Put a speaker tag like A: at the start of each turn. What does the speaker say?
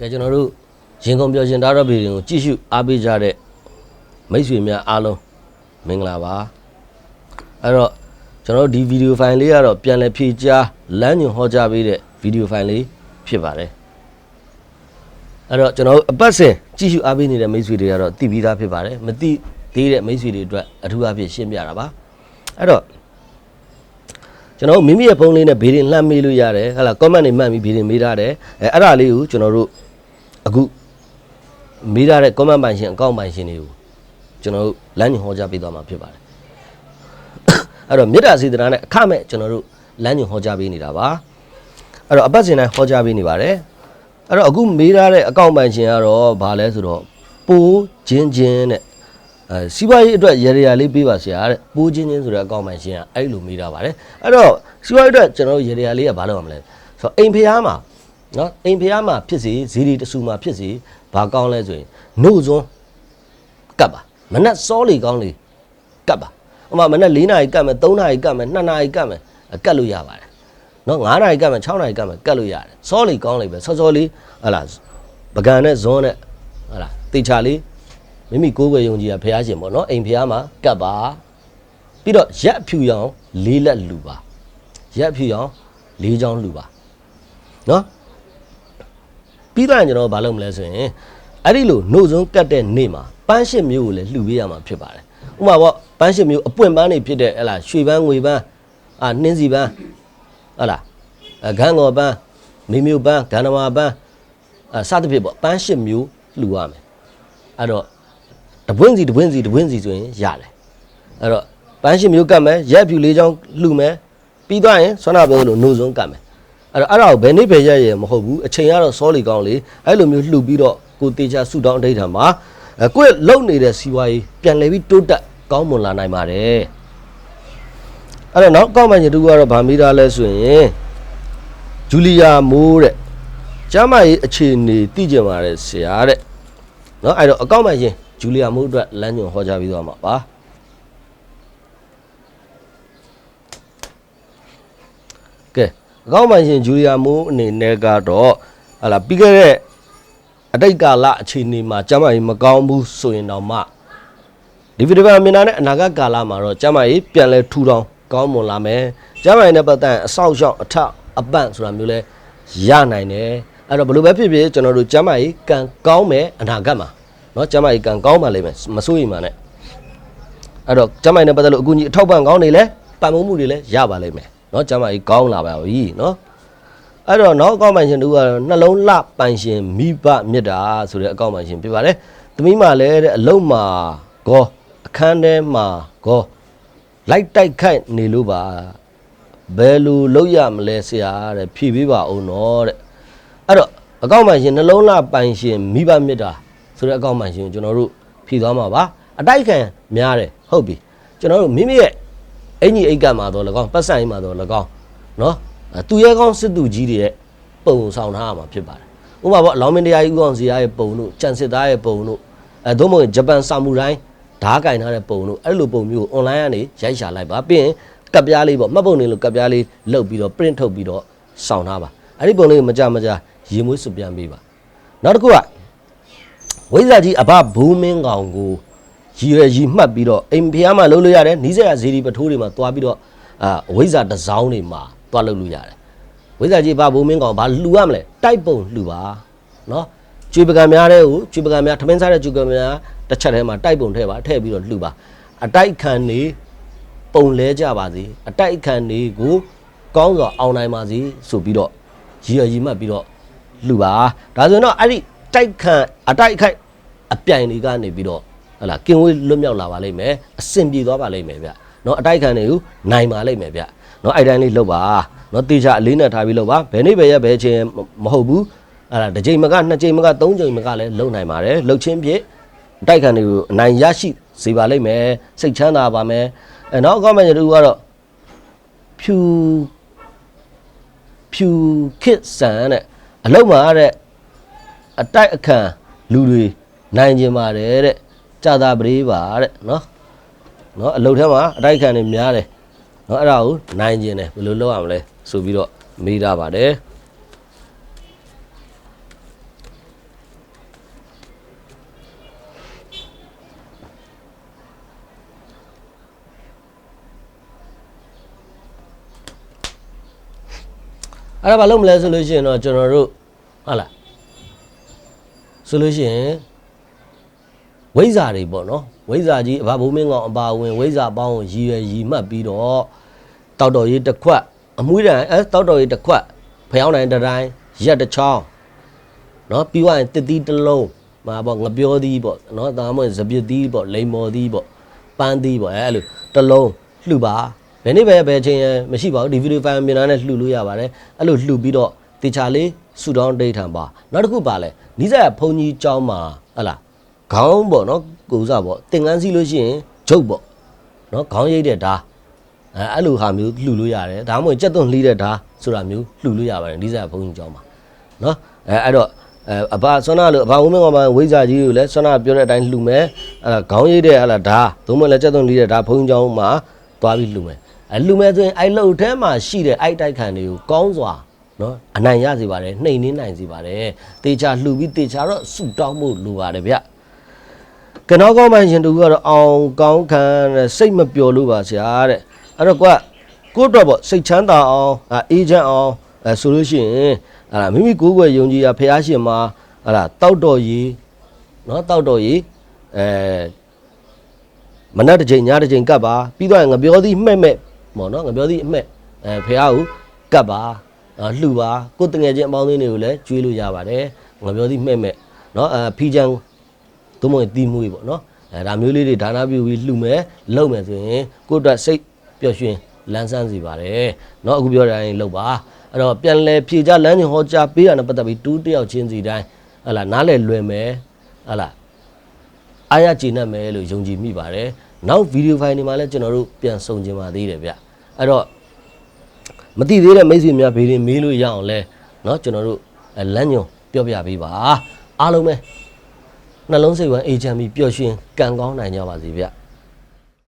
A: ကဲကျွန်တော်တို့ရင်ကုန်ပြောရှင်ဒါတော့ဗီဒီယိုကိုကြည့်ရှုအားပေးကြတဲ့မိတ်ဆွေများအားလုံးမင်္ဂလာပါအဲ့တော့ကျွန်တော်တို့ဒီဗီဒီယိုဖိုင်လေးကတော့ပြန်လည်ဖြည့်ကြားလမ်းညွှန်ဟောကြားပေးတဲ့ဗီဒီယိုဖိုင်လေးဖြစ်ပါတယ်အဲ့တော့ကျွန်တော်တို့အပတ်စဉ်ကြည့်ရှုအားပေးနေတဲ့မိတ်ဆွေတွေကတော့သိပြီးသားဖြစ်ပါတယ်မသိသေးတဲ့မိတ်ဆွေတွေအတွက်အထူးအဖြင့်ရှင်းပြတာပါအဲ့တော့ကျွန်တော်တို့မိမိရဲ့ဖုန်းလေးနဲ့ဘေးရင်လှမ်းမေးလို့ရတယ်ဟဟလာ comment တွေမှတ်ပြီးဘေးရင်မေးထားတယ်အဲအဲ့ဒါလေးကိုကျွန်တော်တို့ အခုမေးထားတဲ့ comment ပိုင်ရှင်အကောင့်ပိုင်ရှင်တွေကိုကျွန်တော်တို့လမ်းညွှန်ဟောကြားပေးသွားမှာဖြစ်ပါတယ်အဲ့တော့မေတ္တာစေတနာနဲ့အခမဲ့ကျွန်တော်တို့လမ်းညွှန်ဟောကြားပေးနေတာပါအဲ့တော့အပတ်စဉ်တိုင်းဟောကြားပေးနေပါတယ်အဲ့တော့အခုမေးထားတဲ့အကောင့်ပိုင်ရှင်ကတော့ဘာလဲဆိုတော့ပိုးချင်းချင်းတဲ့အဲစီးပွားရေးအတွက်ရေရရာလေးပေးပါဆရာတဲ့ပိုးချင်းချင်းဆိုတဲ့အကောင့်ပိုင်ရှင်ကအဲ့လိုမေးထားပါတယ်အဲ့တော့စီးပွားရေးအတွက်ကျွန်တော်တို့ရေရရာလေးကဘာလုပ်ရမလဲဆိုတော့အိမ်ဖျားမှာ နော်အိမ်ဖျားမှာဖြစ်စေဇီရီတဆူမှာဖြစ်စေဘာကောင်းလဲဆိုရင်နှုတ်စွန်းကတ်ပါမနဲ့စောလီကောင်းလေကတ်ပါဥပမာမနဲ့၄နာရီကတ်မယ်၃နာရီကတ်မယ်2နာရီကတ်မယ်ကတ်လို့ရပါတယ်နော်9နာရီကတ်မယ်6နာရီကတ်မယ်ကတ်လို့ရတယ်စောလီကောင်းလေပဲစောစောလေးဟလာပကံနဲ့ဇွန်းနဲ့ဟလာတေချာလေးမိမိကိုယ်ွယ်ယုံကြည်ရဖះရှင်ပေါ့နော်အိမ်ဖះမှာကတ်ပါပြီးတော့ရက်အဖြူရောင်လေးလက်လူပါရက်အဖြူရောင်လေးချောင်းလူပါနော် ပြီးတော့ကျွန်တော်ဘာလုပ်မလဲဆိုရင်အဲ့ဒီလိုနှုတ်ဆုံးကတ်တဲ့နေ့မှာပန်းရှစ်မျိုးကိုလည်းလှူပေးရမှာဖြစ်ပါတယ်ဥပမာပေါ့ပန်းရှစ်မျိုးအပွင့်ပန်းတွေဖြစ်တဲ့ဟလာရွှေပန်းငွေပန်းအာနှင်းစီပန်းဟလာအဂန်းငေါ်ပန်းမေမျိုးပန်းဂန္ဓမာပန်းအစသဖြင့်ပေါ့ပန်းရှစ်မျိုးလှူရမယ်အဲ့တော့တပွင့်စီတပွင့်စီတပွင့်စီဆိုရင်ရတယ်အဲ့တော့ပန်းရှစ်မျိုးကတ်မယ်ရက်ဖြူလေးချောင်းလှူမယ်ပြီးသွားရင်ဆွမ်းနာပြောလို့နှုတ်ဆုံးကတ်မယ် အဲ့တော့အဲ့ဒါကိုဘယ်နေ့ပဲရရမဟုတ်ဘူးအချိန်ကတော့စောလီကောင်းလေအဲ့လိုမျိုးလှုပ်ပြီးတော့ကိုတေချာဆူတောင်းအဋ္ဌာန်မှာအဲကိုယ့်လုံနေတဲ့စီဝါရေးပြန်လဲပြီးတိုးတက်ကောင်းမွန်လာနိုင်ပါတယ်အဲ့တော့နောက်ကောက်မှန်ချင်တူကတော့ဗာမိသားလဲဆိုရင်ဂျူလီယာမိုးတဲ့ကျမ်းမရေးအခြေအနေသိကြပါတယ်ဆရာတဲ့နော်အဲ့တော့အကောက်မှန်ရှင်ဂျူလီယာမိုးအတွက်လမ်းညွှန်ဟောကြားပြီးသွားမှာပါကဲ အကောက်မှန်ရှင်ဂျူလီယာမိုးအနေနဲ့ကတော့ဟာလာပြီးခဲ့တဲ့အတိတ်ကာလအခြေအနေမှာကျမ်းမရေးမကောင်းဘူးဆိုရင်တော့မှဒီဗီဒီယိုမြင်တာနဲ့အနာဂတ်ကာလမှာတော့ကျမ်းမရေးပြန်လဲထူထောင်ကောင်းမွန်လာမယ်ကျမ်းမရေးနဲ့ပတ်သက်ရင်အဆောက်အအုံအထက်အပန့်ဆိုတာမျိုးလဲရနိုင်တယ်အဲ့တော့ဘယ်လိုပဲဖြစ်ဖြစ်ကျွန်တော်တို့ကျမ်းမရေးကံကောင်းမယ်အနာဂတ်မှာเนาะကျမ်းမရေးကံကောင်းပါလိမ့်မယ်မစိုးရိမ်ပါနဲ့အဲ့တော့ကျမ်းမရေးနဲ့ပတ်သက်လို့အခုကြီးအထောက်ပံ့ကောင်းနေလဲပံ့ပိုးမှုတွေလဲရပါလိမ့်မယ် နော်ကျမကြီးကောင်းလာပါပြီနော်အဲ့တော့နောက်အကောင့်ပိုင်ရှင်တူကတော့နှလုံးလှပိုင်ရှင်မိဘမြတ်တာဆိုတဲ့အကောင့်ပိုင်ရှင်ဖြစ်ပါတယ်သမီးမလည်းတဲ့အလုံးမှာဂောအခန်းထဲမှာဂောလိုက်တိုက်ခိုက်နေလို့ပါဘယ်လိုလုပ်ရမလဲဆရာတဲ့ဖြည့်ပေးပါအောင်တော့တဲ့အဲ့တော့အကောင့်ပိုင်ရှင်နှလုံးလှပိုင်ရှင်မိဘမြတ်တာဆိုတဲ့အကောင့်ပိုင်ရှင်ကိုကျွန်တော်တို့ဖြည့်သွားမှာပါအတိုက်ခံများတယ်ဟုတ်ပြီကျွန်တော်တို့မိမိရဲ့ အင်ကြီးအိတ်ကတ်မှာတော့၎င်းပတ်ဆိုင်မှာတော့၎င်းနော်အဲသူရဲကောင်းစစ်သူကြီးတွေရဲ့ပုံဆောင်ထားရမှာဖြစ်ပါတယ်ဥပမာပေါ့လောင်မင်းတရားကြီးဦးအောင်စီရရဲ့ပုံတို့ကြံစစ်သားရဲ့ပုံတို့အဲသို့မဟုတ်ဂျပန်ဆာမူရိုင်းဓားကင်ထားတဲ့ပုံတို့အဲ့လိုပုံမျိုးကို online ကနေရိုက်ရှာလိုက်ပါပြီးရင်ကပ်ပြားလေးပေါ့မှတ်ပုံနေလို့ကပ်ပြားလေးလုတ်ပြီးတော့ print ထုတ်ပြီးတော့ဆောင်ထားပါအဲ့ဒီပုံလေးကိုမကြမကြရေမွေးစွပြန်ပေးပါနောက်တစ်ခုကဝိဇ္ဇာကြီးအဘဘူးမင်းကောင်ကို ရည်ရွယ်ရည်မှတ်ပြီးတော့အိမ်ဖျားမှာလှုပ်လို့ရတယ်နီးစရာဇီဒီပထိုးတွေမှာသွားပြီးတော့အာဝိဇ္ဇာတစ်စောင်းတွေမှာသွားလှုပ်လို့ရတယ်ဝိဇ္ဇာကြီးဘာဘူးမင်းကောင်ဘာလှူရမလဲတိုက်ပုံလှူပါနော်ကျွေပကံများတဲ့ကိုကျွေပကံများထမင်းစားတဲ့ကျွေပကံများတစ်ချက်ထဲမှာတိုက်ပုံထည့်ပါထည့်ပြီးတော့လှူပါအတိုက်ခံနေပုံလဲကြပါစေအတိုက်ခံနေကိုကောင်းစွာအောင်နိုင်ပါစေဆိုပြီးတော့ရည်ရည်မှတ်ပြီးတော့လှူပါဒါဆိုရင်တော့အဲ့ဒီတိုက်ခံအတိုက်ခိုက်အပြိုင်တွေကနေပြီးတော့ ဟလာကင်ဝေးလွတ်မြောက်လာပါလိမ့်မယ်အဆင်ပြေသွားပါလိမ့်မယ်ဗျနော်အတိုက်ခံတွေကိုနိုင်ပါလိမ့်မယ်ဗျနော်အဲ့တိုင်းလေးလှုပ်ပါနော်တေချာအလေးနဲ့ထားပြီးလှုပ်ပါဘယ်နေ့ပဲရက်ပဲချင်းမဟုတ်ဘူးအဲ့ဒါတစ်ချိန်မကနှစ်ချိန်မကသုံးချိန်မကလည်းလှုပ်နိုင်ပါတယ်လှုပ်ချင်းဖြင့်အတိုက်ခံတွေကိုအနိုင်ရရှိစေပါလိမ့်မယ်စိတ်ချမ်းသာပါမယ်အဲနောက်အကောင့်မန်တူကတော့ဖြူဖြူခစ်ဆန်တဲ့အလုံးမှာတဲ့အတိုက်အခန့်လူတွေနိုင်ကျင်ပါတယ်တဲ့ ကြာတာပလေးပါတဲ့နော်နော်အလုပ်ထဲမှာအတိုက်ခံတွေများတယ်နော်အဲ့ဒါကိုနိုင်ကျင်တယ်ဘယ်လိုလုပ်ရမလဲဆိုပြီးတော့မေးတာပါတယ်အဲ့ဒါဘာလုပ်မလဲဆိုလို့ရှိရင်တော့ကျွန်တော်တို့ဟုတ်လားဆိုလို့ရှိရင် ဝိဇ္ဇာတွေပေါ့နော်ဝိဇ္ဇာကြီးအဘဘုံမင်းကောင်အပါဝင်ဝိဇ္ဇာပေါင်းကိုရည်ရွယ်ရည်မှတ်ပြီးတော့တောက်တော်ရေးတစ်ခွက်အမွှေးတန်အဲတောက်တော်ရေးတစ်ခွက်ဖျောင်းတိုင်းတစ်တိုင်းရက်တစ်ချောင်းနော်ပြီးသွားရင်တစ်သီးတစ်လုံးမှာပေါ့ငပြောသီးပေါ့နော်ဒါမှမဟုတ်စပစ်သီးပေါ့လိမ်မော်သီးပေါ့ပန်းသီးပေါ့အဲအဲ့လိုတစ်လုံးလှူပါဘယ်နေ့ပဲဘယ်ချိန်ရမရှိပါဘူးဒီဗီဒီယိုဖိုင်မြင်တာနဲ့လှူလို့ရပါတယ်အဲ့လိုလှူပြီးတော့တေချာလေးဆူတောင်းဒိတ်ထံပါနောက်တစ်ခုပါလဲနီးစပ်ဘုံကြီးကျောင်းမှာဟတ်လား ခေါင်းပေါ့နော်ကိုစားပေါ့တင်ကန်းစီလို့ရှိရင်ဂျုတ်ပေါ့နော်ခေါင်းရိပ်တဲ့ဓာတ်အဲအဲ့လိုဟာမျိုးလှူလို့ရတယ်ဒါမှမဟုတ်ကြက်သွန်လှီးတဲ့ဓာတ်ဆိုတာမျိုးလှူလို့ရပါတယ်နီးစပ်ဘုံကြီးကျောင်းမှာနော်အဲအဲ့တော့အဲအဘဆွမ်းနာလို့အဘဝင်းမင်းကမှဝိဇ္ဇာကြီးကိုလည်းဆွမ်းနာပြောတဲ့အတိုင်းလှူမယ်အဲဒါခေါင်းရိပ်တဲ့ဟလာဓာတ်သုံးမလည်းကြက်သွန်လှီးတဲ့ဓာတ်ဘုံကြီးကျောင်းမှာသွားပြီးလှူမယ်အဲလှူမယ်ဆိုရင်အဲ့လှုပ်ထဲမှာရှိတဲ့အဲ့တိုက်ခံတွေကိုကောင်းစွာနော်အနိုင်ရစေပါတယ်နှိမ်နှင်းနိုင်စေပါတယ်တေချာလှူပြီးတေချာတော့ဆူတောင်းဖို့လိုပါတယ်ဗျ ကနောကောင်းပိုင်ရှင်တူကတော့အောင်ကောင်းခံတဲ့စိတ်မပျော်လို့ပါဆရာတဲ့အဲ့တော့ကိုကကိုယ့်အတွက်ပေါ့စိတ်ချမ်းသာအောင်အေးချမ်းအောင်အဲဆိုလို့ရှိရင်အဲ့ဒါမိမိကိုယ်ကိုယ်ယုံကြည်ရဖះရှင်မှာအဲ့ဒါတောက်တော်ကြီးနော်တောက်တော်ကြီးအဲမနက်တစ်ချိန်ညတစ်ချိန်ကပ်ပါပြီးတော့ငပြောသည်မှဲ့မဲ့ပေါ့နော်ငပြောသည်အမှဲ့အဲဖះကိုကပ်ပါလှူပါကိုယ်တငယ်ချင်းအပေါင်းအသင်းတွေကိုလည်းကျွေးလို့ရပါတယ်ငပြောသည်မှဲ့မဲ့နော်အဲဖီချန် သို့မဟုတ်တီးမွေးပေါ့เนาะအဲဒါမျိုးလေးတွေဒါနပြုပြီးလှူမယ်လုံမယ်ဆိုရင်ကိုယ့်အတွက်စိတ်ပျော်ရွှင်လန်းဆန်းစေပါတယ်เนาะအခုပြောတဲ့အတိုင်းလုပ်ပါအဲ့တော့ပြန်လဲဖြေကြလမ်းညွှန်ဟောကြားပေးရတဲ့ပတ်သက်ပြီးတူးတယောက်ချင်းစီတိုင်းဟလာနားလဲလွယ်မယ်ဟလာအားရကျေနပ်မယ်လို့ယုံကြည်မိပါတယ်နောက်ဗီဒီယိုဖိုင်တွေမှာလည်းကျွန်တော်တို့ပြန်ဆုံကျင်ပါသေးတယ်ဗျအဲ့တော့ မတိသေးတဲ့မိတ်ဆွေများဘေးရင်မေးလို့ရအောင်လဲเนาะကျွန်တော်တို့အဲလမ်းညွန်ပြောပြပေးပါအားလုံးပဲ နှလုံးစိတ်ဝမ်းအေးချမ်းပြီးပျော်ရွှင်ကံကောင်းနိုင်ကြပါစေဗျ